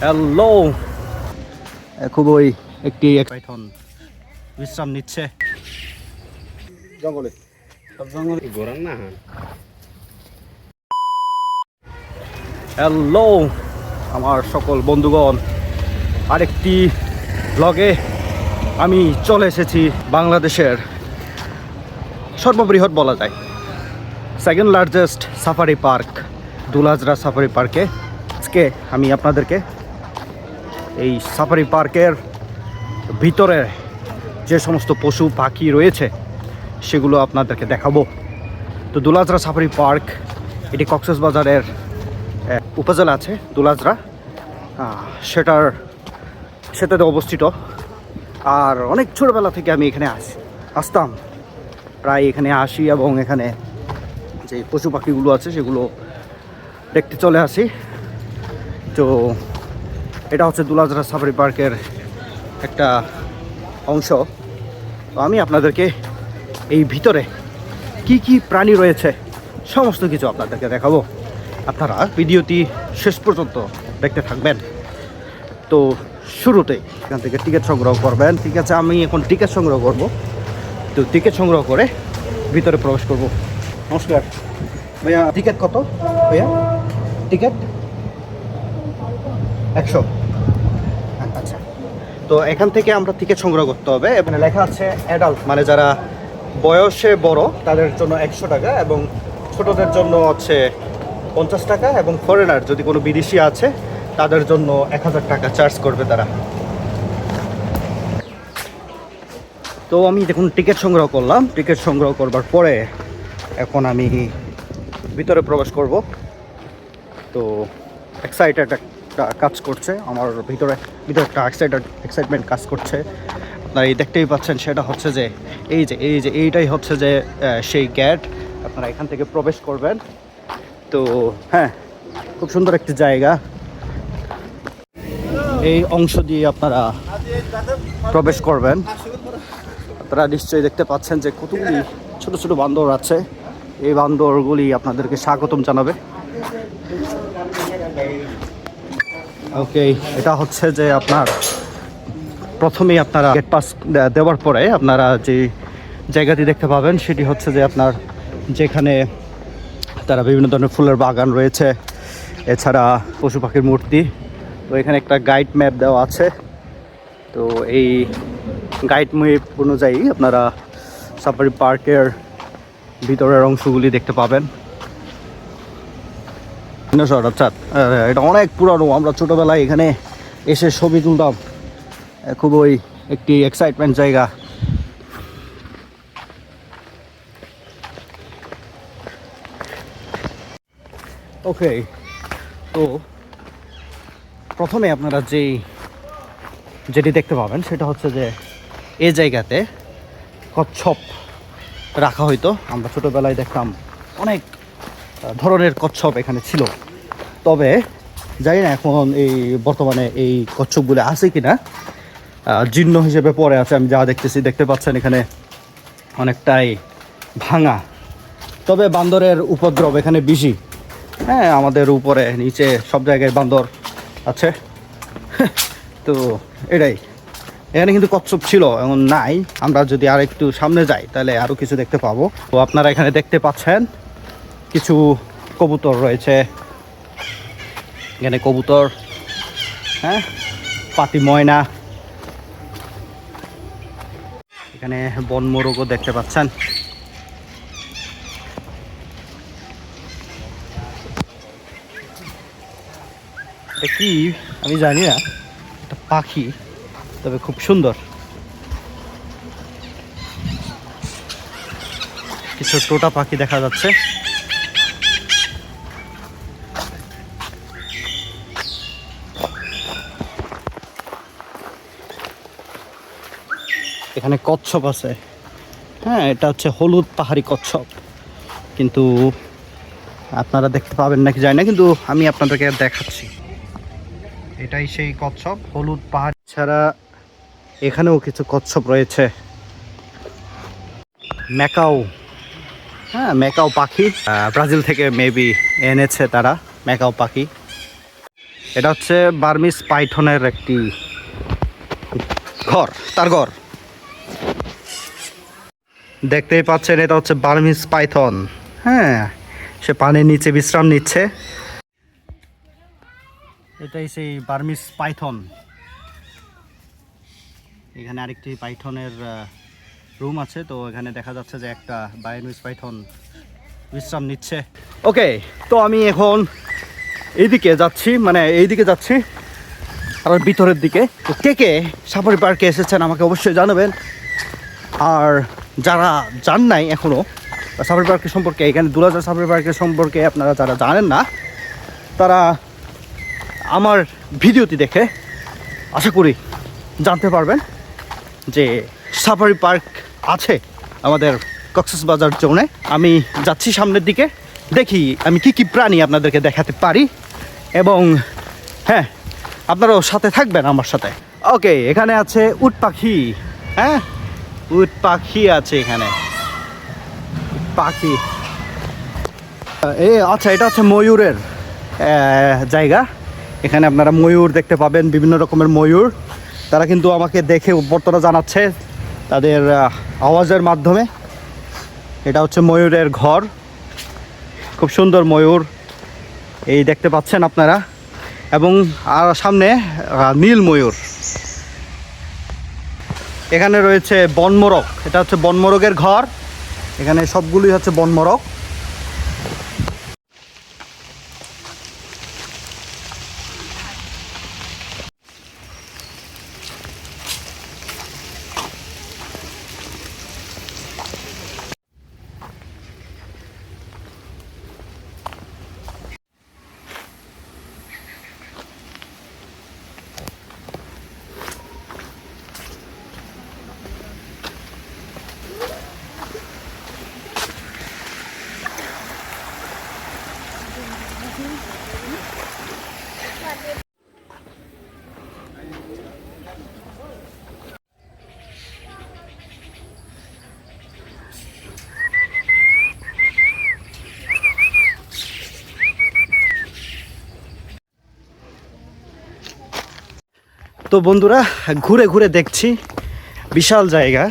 Hello খুবই একটি Python বিশ্রাম নিচ্ছে। জঙ্গলে। সব জঙ্গলে। গোরান না? হ্যালো আমার সকল বন্ধুগণ আরেকটি ব্লগে আমি চলে এসেছি বাংলাদেশের সর্ববৃহৎ বলা যায়। Second largest safari park Dulahazra safari পার্কে আজকে আমি আপনাদেরকে এই সাফারি পার্কের ভিতরে যে সমস্ত পশু, পাখি রয়েছে, সেগুলো আপনাদেরকে দেখাবো। তো দুলাজরা সাফারি পার্ক, এটি কক্সবাজারের উপজেলা আছে দুলাজরা। সেটার, সেটাতে অবস্থিত। আর অনেক ছোটোবেলা থেকে আমি এখানে আসি, আসতাম। প্রায় এখানে আসি এবং এখানে যে পশু পাখিগুলো আছে সেগুলো দেখতে চলে আসি। তো এটা হচ্ছে দুলাজরা সাফারি পার্কের একটা অংশ। তো আমি আপনাদেরকে এই ভিতরে কি কি প্রাণী রয়েছে সমস্ত কিছু আপনাদেরকে দেখাবো। আপনারা ভিডিওটি শেষ পর্যন্ত দেখতে থাকবেন। তো শুরুতেই এখান থেকে টিকিট সংগ্রহ করবেন। ঠিক আছে, আমি এখন টিকিট সংগ্রহ করব। তো টিকিট সংগ্রহ করে ভিতরে প্রবেশ করব। নমস্কার। ভাইয়া, টিকিট কত? ভাইয়া, টিকিট? একশো। তো এখান থেকে আমরা টিকিট সংগ্রহ করতে হবে। এখানে লেখা আছে অ্যাডাল্ট মানে যারা বয়সে বড়, তাদের জন্য একশো টাকা এবং ছোটদের জন্য হচ্ছে পঞ্চাশ টাকা এবং ফরেনার যদি কোনো বিদেশি আছে, তাদের জন্য এক হাজার টাকা চার্জ করবে তারা। তো আমি দেখুন টিকিট সংগ্রহ করলাম। টিকিট সংগ্রহ করবার পরে এখন আমি ভিতরে প্রবেশ করব। তো এক্সাইটেড কাজ করছে। আমার ভিতরে ভিতরে একটা এক্সাইটেড এক্সাইটমেন্ট কাজ করছে। আপনারা এই দেখতেই পাচ্ছেন, সেটা হচ্ছে যে, এই যে এই যে, এইটাই হচ্ছে যে সেই গেট আপনারা এখান থেকে প্রবেশ করবেন। তো হ্যাঁ খুব সুন্দর একটি জায়গা। এই অংশ দিয়ে আপনারা প্রবেশ করবেন। আপনারা নিশ্চয়ই দেখতে পাচ্ছেন যে কতগুলি ছোট ছোট বান্দর আছে। এই বান্দরগুলি আপনাদেরকে স্বাগতম জানাবে। ওকে, এটা হচ্ছে যে আপনার প্রথমেই আপনারা গেট পাস দেওয়ার পরে আপনারা যে জায়গাটি দেখতে পাবেন, সেটি হচ্ছে যে আপনার যেখানে তারা বিভিন্ন ধরনের ফুলের বাগান রয়েছে। এছাড়া পশু পাখির মূর্তি। তো এখানে একটা গাইড ম্যাপ দেওয়া আছে। তো এই গাইড ম্যাপ অনুযায়ী আপনারা সাফারি পার্কের ভিতরের অংশগুলি দেখতে পাবেন। দিনাজপুর, আচ্ছা। এটা অনেক পুরানো আমরা ছোটোবেলায় এখানে এসে ছবি তুলতাম। খুবই একটি এক্সাইটমেন্ট জায়গা। ওকে তো প্রথমে আপনারা যেই যেটি দেখতে পাবেন সেটা হচ্ছে যে এ জায়গাতে কচ্ছপ রাখা হইতো। আমরা ছোটোবেলায় দেখতাম অনেক ধরনের কচ্ছপ এখানে ছিল। তবে জানি না এখন এই বর্তমানে এই কচ্ছপগুলো আছে কি না জীর্ণ হিসেবে পড়ে আছে, আমি যা দেখতেছি, দেখতে পাচ্ছেন এখানে অনেকটাই ভাঙা। তবে বান্দরের উপদ্রব এখানে বেশি। হ্যাঁ আমাদের উপরে, নিচে সব জায়গায় বান্দর আছে। তো এটাই। এখানে কিন্তু কচ্ছপ ছিল, এখন নাই। আমরা যদি আর একটু সামনে যাই, তাহলে আরও কিছু দেখতে পাবো। তো আপনারা এখানে দেখতে পাচ্ছেন, কিছু কবুতর রয়েছে। এখানে কবুতর হ্যাঁ? পাতি ময়না। এখানে বন মোরগও দেখতে পাচ্ছেন। কি? আমি জানি না। একটা পাখি, তবে খুব সুন্দর। কিছু টোটা পাখি দেখা যাচ্ছে। এখানে কচ্ছপ আছে। হ্যাঁ এটা হচ্ছে হলুদ পাহাড়ি কচ্ছপ। কিন্তু আপনারা দেখতে পাবেন নাকি যায় না, কিন্তু আমি আপনাদেরকে দেখাচ্ছি। এটাই সেই কচ্ছপ, হলুদ পাহাড়। ছাড়া এখানেও কিছু কচ্ছপ রয়েছে। ম্যাকাও। হ্যাঁ ম্যাকাও পাখি। ব্রাজিল থেকে মেবি এনেছে তারা, ম্যাকাও পাখি। এটা হচ্ছে বার্মিস পাইথনের একটি ঘর, তার ঘর। দেখতেই পাচ্ছেন, এটা হচ্ছে বার্মিস পাইথন। হ্যাঁ সে পানির নিচে বিশ্রাম নিচ্ছে। এটাই সেই বার্মিস পাইথন। এখানে আরেকটি পাইথনের রুম আছে, তো এখানে দেখা যাচ্ছে যে একটা বায়োনিস পাইথন বিশ্রাম নিচ্ছে। ওকে, তো আমি এখন এইদিকে যাচ্ছি মানে এইদিকে যাচ্ছি আর ভিতরের দিকে। তো কে কে সাফারি পার্কে এসেছেন আমাকে অবশ্যই জানাবেন। আর যারা যান নাই এখনও সাফারি পার্কের সম্পর্কে, এখানে দুলাজার সাফারি পার্কের সম্পর্কে আপনারা যারা জানেন না, তারা আমার ভিডিওটি দেখে আশা করি জানতে পারবেন যে সাফারি পার্ক আছে আমাদের কক্সবাজার জোনে। আমি যাচ্ছি সামনের দিকে, দেখি আমি কি কি প্রাণী আপনাদেরকে দেখাতে পারি। এবং হ্যাঁ আপনারাও সাথে থাকবেন আমার সাথে। ওকে, এখানে আছে উট পাখি হ্যাঁ? উট পাখি আছে এখানে। পাখি। এ আচ্ছা এটা হচ্ছে ময়ূরের জায়গা। এখানে আপনারা ময়ূর দেখতে পাবেন, বিভিন্ন রকমের ময়ূর। তারা কিন্তু আমাকে দেখে অভ্যর্থনা জানাচ্ছে তাদের আওয়াজের মাধ্যমে। এটা হচ্ছে ময়ূরের ঘর। খুব সুন্দর ময়ূর। এই দেখতে পাচ্ছেন আপনারা। এবং আর সামনে নীল ময়ূর। এখানে রয়েছে বনমোরগ। এটা হচ্ছে বনমোরগের ঘর। এখানে সবগুলোই হচ্ছে বনমোরগ। তো বন্ধুরা, ঘুরে ঘুরে দেখছি, বিশাল জায়গা।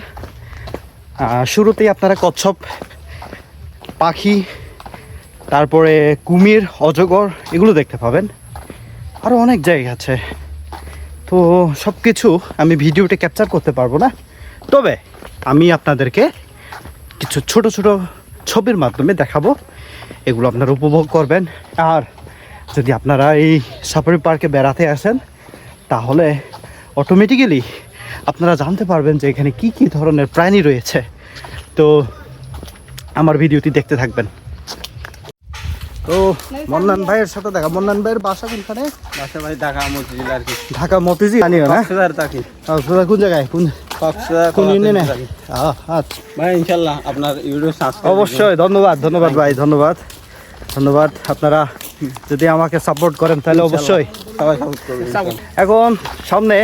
শুরুতেই আপনারা কচ্ছপ, পাখি, তারপরে কুমির, অজগর, এগুলো দেখতে পাবেন। আরও অনেক জায়গা আছে। তো সব কিছু আমি ভিডিওতে ক্যাপচার করতে পারব না। তবে আমি আপনাদেরকে কিছু ছোট ছোট ছবির মাধ্যমে দেখাবো। এগুলো আপনারা উপভোগ করবেন। আর যদি আপনারা এই সাফারি পার্কে বেড়াতে আসেন, তাহলে অটোমেটিক্যালি আপনারা জানতে পারবেন যে এখানে কি কি ধরনের প্রাণী রয়েছে। তো আমার ভিডিওটি দেখতে থাকবেন। তো মন্নান ভাইয়ের সাথে দেখা। মন্নান ভাইয়ের বাসা কোনখানে? বাসা বাড়ি ঢাকা মসজিদ আর কি। ঢাকা মতিজি জানিও না? থাকি। কোন জায়গায়? কোন কোন ইউনিয়নে? আচ্ছা। ভাই ইনশাল্লাহ আপনার ইউটিউব সাবস্ক্রাইব অবশ্যই ধন্যবাদ ধন্যবাদ ভাই ধন্যবাদ। ধন্যবাদ আপনারা যদি আমাকে সাপোর্ট করেন তাহলে অবশ্যই। এখন সামনে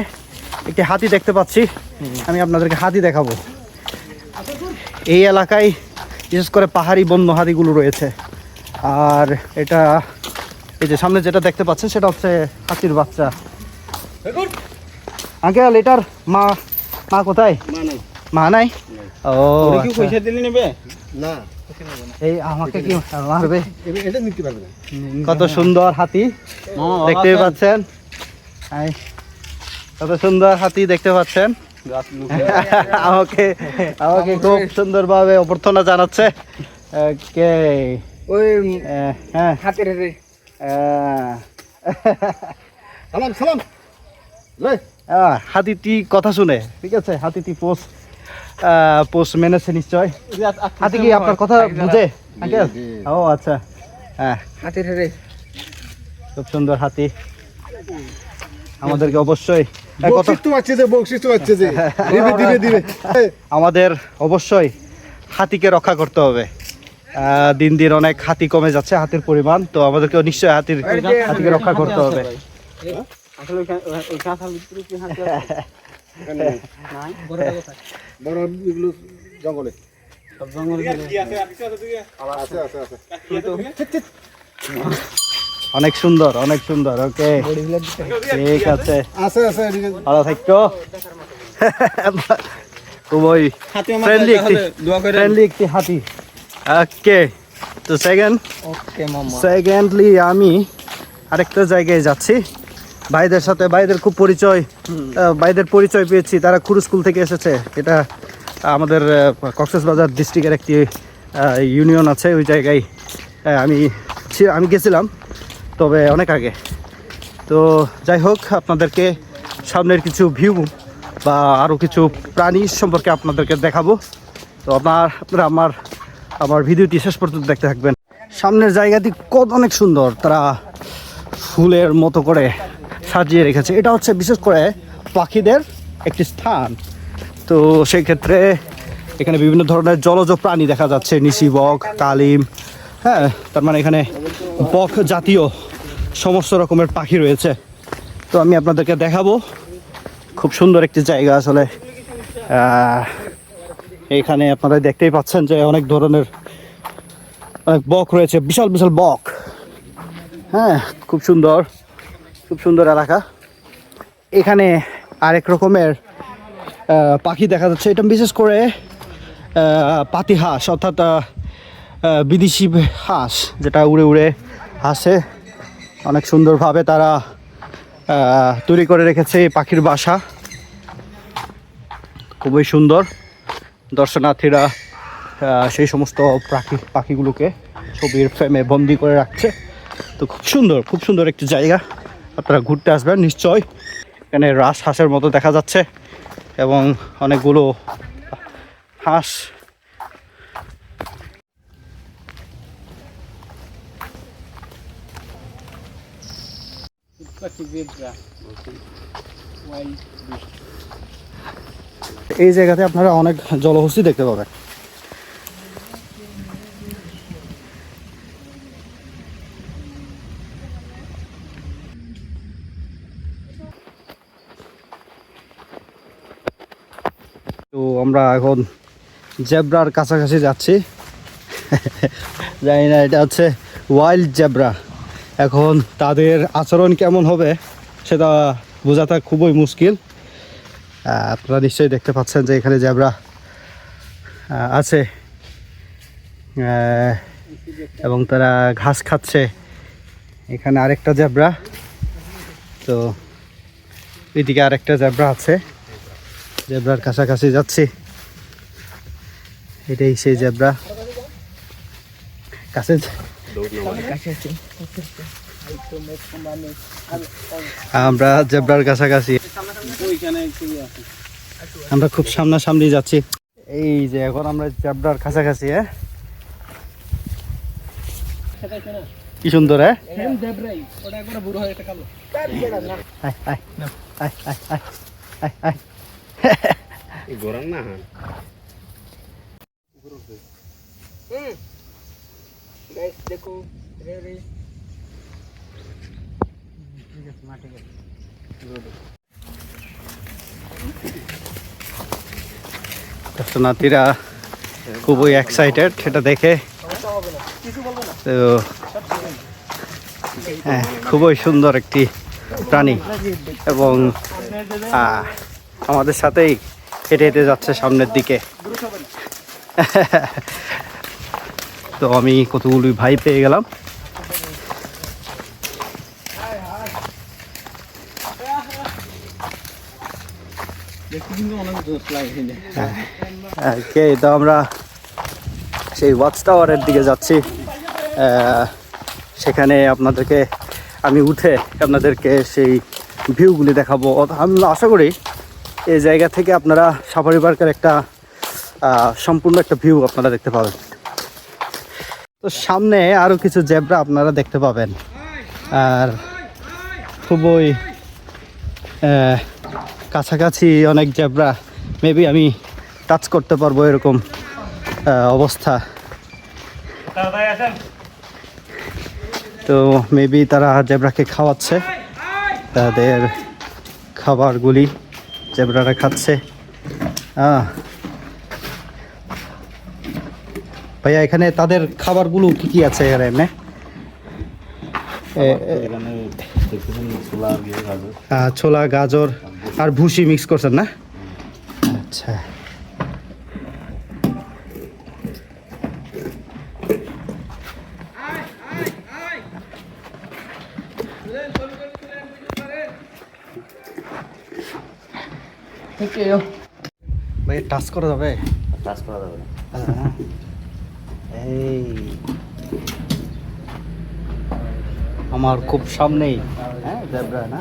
একটি হাতি দেখতে পাচ্ছি। আমি আপনাদেরকে হাতি দেখাবো। এই এলাকায় বিশেষ করে পাহাড়ি বন্য হাতিগুলো রয়েছে। আর এটা এই যে সামনে যেটা দেখতে পাচ্ছেন সেটা হচ্ছে হাতির বাচ্চা। আঙ্কেল এটার মা মা কোথায়? মা নাই। ও আচ্ছা। পয়সা দিলে নেবে? না। এই আমাকে কি মারবে? এ- এটা নিতে পারবে না। কত সুন্দর হাতি। দেখতে পাচ্ছেন। কত সুন্দর হাতি দেখতে পাচ্ছেন? আমাকে আমাকে খুব সুন্দরভাবে অভ্যর্থনা জানাচ্ছে। ওই হ্যাঁ। হাতের আহ, সালাম সালাম। হাতিটি কথা শুনে ঠিক আছে? হাতিটি পোস্ট পোস্ট মেনেছে নিশ্চয়। হাতি কি আপনার কথা বুঝে? আঙ্কেল? জি। ও আচ্ছা। হ্যাঁ। হাতের রে খুব সুন্দর হাতি। আমাদেরকে অবশ্যই আমাদের অবশ্যই হাতিকে রক্ষা করতে হবে। দিন দিন অনেক হাতি কমে যাচ্ছে হাতির পরিমাণ। তো আমাদেরকে নিশ্চয়ই হাতির হাতিকে রক্ষা করতে হবে। জঙ্গলে। জঙ্গলে আছে আছে আছে। অনেক সুন্দর অনেক সুন্দর ওকে। ঠিক আছে। আছে আছে এদিকে ভালো থাকতো খুবই ফ্রেন্ডলি একটি। ফ্রেন্ডলি একটি হাতি। ওকে তো সেকেন্ড ওকে মামা। সেকেন্ডলি আমি আরেকটা জায়গায় যাচ্ছি। ভাইদের সাথে ভাইদের খুব পরিচয় ভাইদের পরিচয় পেয়েছি। তারা খুরু স্কুল থেকে এসেছে। এটা আমাদের কক্সবাজার ডিস্ট্রিক্টের একটি ইউনিয়ন আছে ওই জায়গায়। আমি আমি গেছিলাম। তবে অনেক আগে। তো যাই হোক, আপনাদেরকে সামনের কিছু ভিউ বা আরও কিছু প্রাণী সম্পর্কে আপনাদেরকে দেখাবো। তো আপনার, আপনারা আমার আমার ভিডিওটি শেষ পর্যন্ত দেখতে থাকবেন। সামনের জায়গাটি কত, অনেক সুন্দর। তারা ফুলের মতো করে সাজিয়ে রেখেছে। এটা হচ্ছে বিশেষ করে পাখিদের একটি স্থান। তো সেই ক্ষেত্রে এখানে বিভিন্ন ধরনের জলজ প্রাণী দেখা যাচ্ছে। নিশি, বক, কালিম হ্যাঁ তার মানে এখানে বক জাতীয় সমস্ত রকমের পাখি রয়েছে। তো আমি আপনাদেরকে দেখাবো। খুব সুন্দর একটি জায়গা আসলে। এখানে আপনারা দেখতেই পাচ্ছেন যে অনেক ধরনের অনেক বক রয়েছে। বিশাল বিশাল বক। হ্যাঁ খুব সুন্দর খুব সুন্দর এলাকা। এখানে আরেক রকমের পাখি দেখা যাচ্ছে। এটা বিশেষ করে আহ, পাতি হাঁস অর্থাৎ বিদেশি হাঁস যেটা উড়ে উড়ে হাসে। অনেক সুন্দরভাবে তারা তৈরি করে রেখেছে এই পাখির বাসা। খুবই সুন্দর। দর্শনার্থীরা সেই সমস্ত পাখি, পাখিগুলোকে ছবির ফ্রেমে বন্দি করে রাখছে। তো খুব সুন্দর খুব সুন্দর একটি জায়গা। আপনারা ঘুরতে আসবেন, নিশ্চয়। এখানে রাস হাঁসের মতো দেখা যাচ্ছে এবং অনেকগুলো হাঁস এই জায়গাতে আপনারা অনেক জলহস্তি দেখতে পাবেন। তো আমরা এখন জেব্রার কাছাকাছি যাচ্ছি। জানি না, এটা হচ্ছে ওয়াইল্ড জেব্রা এখন তাদের আচরণ কেমন হবে সেটা বোঝাটা খুবই মুশকিল। আপনারা নিশ্চয়ই দেখতে পাচ্ছেন যে এখানে জেব্রা আছে। এবং তারা ঘাস খাচ্ছে। এখানে আরেকটা জেব্রা তো এদিকে আরেকটা জেব্রা আছে। জেব্রার কাছাকাছি যাচ্ছি। এটাই সেই জেব্রা কাছে আমরা জেব্রার কাছাকাছি। ওইখানে একটু আছে আমরা খুব সামনাসামনি যাচ্ছি। এই যে এখন আমরা জেব্রার কাছাকাছি হ্যাঁ? কি সুন্দর হ্যাঁ? বুড়ো হয়ে একটা কালো আয়, আয়, আয়, আয়, আয়, আয়, আয়। গোরান না গাইস দেখো রে রে দর্শনার্থীরা খুবই এক্সাইটেড সেটা দেখে তো হ্যাঁ খুবই সুন্দর একটি প্রাণী এবং আমাদের সাথেই হেঁটে হেঁটে যাচ্ছে সামনের দিকে তো আমি কতগুলি ভাই পেয়ে গেলাম। তো আমরা সেই ওয়াচ টাওয়ারের দিকে যাচ্ছি। সেখানে আপনাদেরকে আমি উঠে আপনাদেরকে সেই ভিউগুলি দেখাবো। আমি আশা করি এই জায়গা থেকে আপনারা সাফারি পার্কের একটা সম্পূর্ণ একটা ভিউ আপনারা দেখতে পাবেন। তো সামনে আরও কিছু জেব্রা আপনারা দেখতে পাবেন। আর খুবই কাছাকাছি অনেক জেব্রা। মেবি আমি টাচ করতে পারব এরকম অবস্থা। তো মেবি তারা জেব্রাকে খাওয়াচ্ছে। তাদের খাবারগুলি জেব্রারা খাচ্ছে। আহ। ভাইয়া এখানে তাদের খাবারগুলো কি কি আছে এখানে? এমনি ছোলা গাজর। আর ভুসি মিক্স করছেন না? আচ্ছা। ভাই টাচ করা যাবে? টাচ করা যাবে। না এই। আমার খুব সামনেই হ্যাঁ না?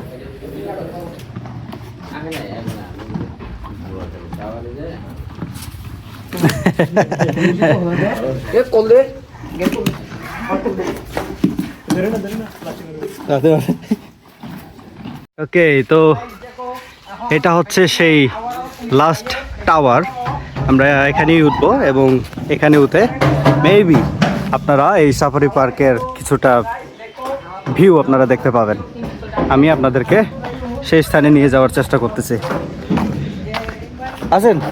ওকে তো এটা হচ্ছে সেই লাস্ট টাওয়ার আমরা এখানেই উঠবো এবং এখানে উঠে মেবি আপনারা এই সাফারি পার্কের কিছুটা ভিউ আপনারা দেখতে পাবেন। আমি আপনাদেরকে সেই স্থানে নিয়ে যাওয়ার চেষ্টা করতেছি। আছেন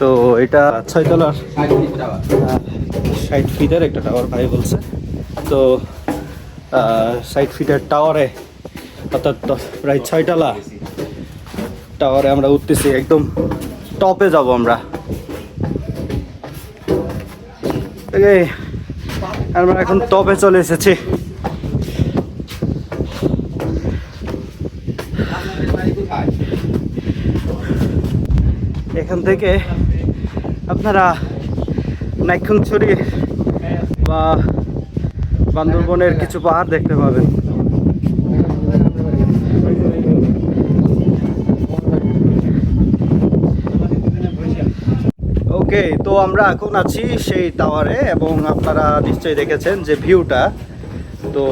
তো এটা ছয়তলার ষাট ফিটের একটা টাওয়ার ভাই বলছে। তো ষাট ফিটের টাওয়ারে অর্থাৎ প্রায় ছয়তলা টাওয়ারে আমরা উঠতেছি, একদম টপে যাব আমরা। আমরা এখন টপে চলে এসেছি। এখান থেকে আপনারা নাইক্ষণছড়ি বা বান্দরবনের কিছু পাহাড় দেখতে পাবেন। ওকে, তো আমরা এখন আছি সেই টাওয়ারে এবং আপনারা নিশ্চয়ই দেখেছেন যে ভিউটা। তো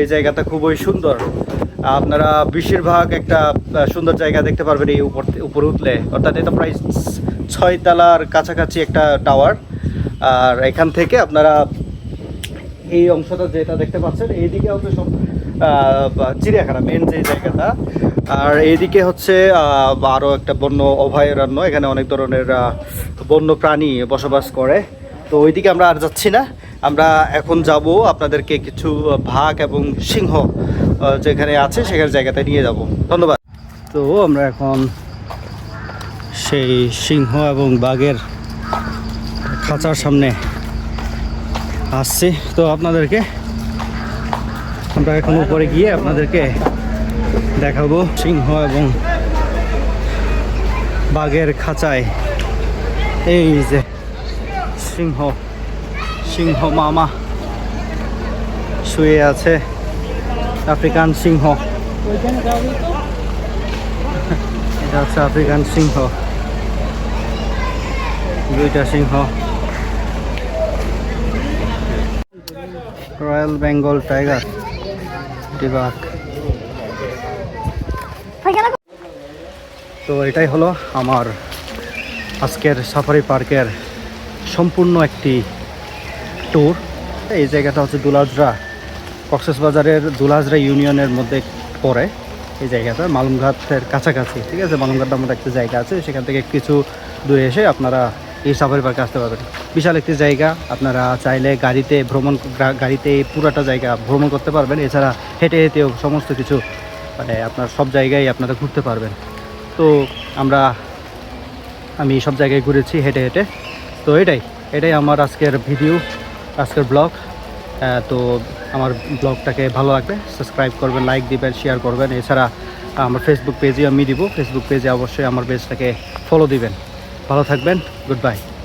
এই জায়গাটা খুবই সুন্দর। আপনারা বেশিরভাগ একটা সুন্দর জায়গা দেখতে পারবেন এই উপর উপরে উঠলে। অর্থাৎ এটা প্রায় ছয় তলার কাছাকাছি একটা টাওয়ার। আর এখান থেকে আপনারা এই অংশটা যেটা দেখতে পাচ্ছেন, এইদিকে হচ্ছে সব চিড়িয়াখানা মেন যে জায়গাটা। আর এইদিকে হচ্ছে আরও একটা বন্য অভয়ারণ্য, এখানে অনেক ধরনের বন্য প্রাণী বসবাস করে। তো ওইদিকে আমরা আর যাচ্ছি না। আমরা এখন যাব আপনাদেরকে কিছু ভাগ এবং সিংহ যেখানে আছে সেখানে জায়গাতে নিয়ে যাব। ধন্যবাদ। তো আমরা এখন সেই সিংহ এবং বাঘের খাঁচার সামনে আসছি। তো আপনাদেরকে আমরা এখন উপরে গিয়ে আপনাদেরকে দেখাবো। সিংহ এবং বাঘের খাঁচায়। এই যে সিংহ সিংহ মামা শুয়ে আছে। আফ্রিকান সিংহ। এটা হচ্ছে আফ্রিকান সিংহ। দুইটা সিংহ। Royal Bengal tiger. তো এটাই হলো আমার আজকের সাফারি পার্কের সম্পূর্ণ একটি ট্যুর এই জায়গাটা হচ্ছে দুলাজরা কক্সবাজারের দুলাজরা ইউনিয়নের মধ্যে পড়ে এই জায়গাটা মালুমঘাটের কাছাকাছি ঠিক আছে? মালুমঘাট নামক একটা জায়গা আছে সেখান থেকে কিছু দূরে এসে আপনারা এই সাফারি পার্কে আসতে পারবেন বিশাল একটি জায়গা, আপনারা চাইলে গাড়িতে ভ্রমণ গাড়িতে পুরাটা জায়গা ভ্রমণ করতে পারবেন। এছাড়া হেঁটে হেঁটেও সমস্ত কিছু মানে আপনার সব জায়গায় আপনারা ঘুরতে পারবেন। তো আমরা, আমি সব জায়গায় ঘুরেছি হেঁটে হেঁটে। তো এটাই এটাই আমার আজকের ভিডিও, আজকের ব্লগ। তো আমার ব্লগটাকে ভালো লাগবে, সাবস্ক্রাইব করবেন, লাইক দিবেন, শেয়ার করবেন। এছাড়া আমার ফেসবুক পেজে আমি দিব। ফেসবুক পেজে অবশ্যই আমার পেজটাকে ফলো দিবেন। ভালো থাকবেন গুড বাই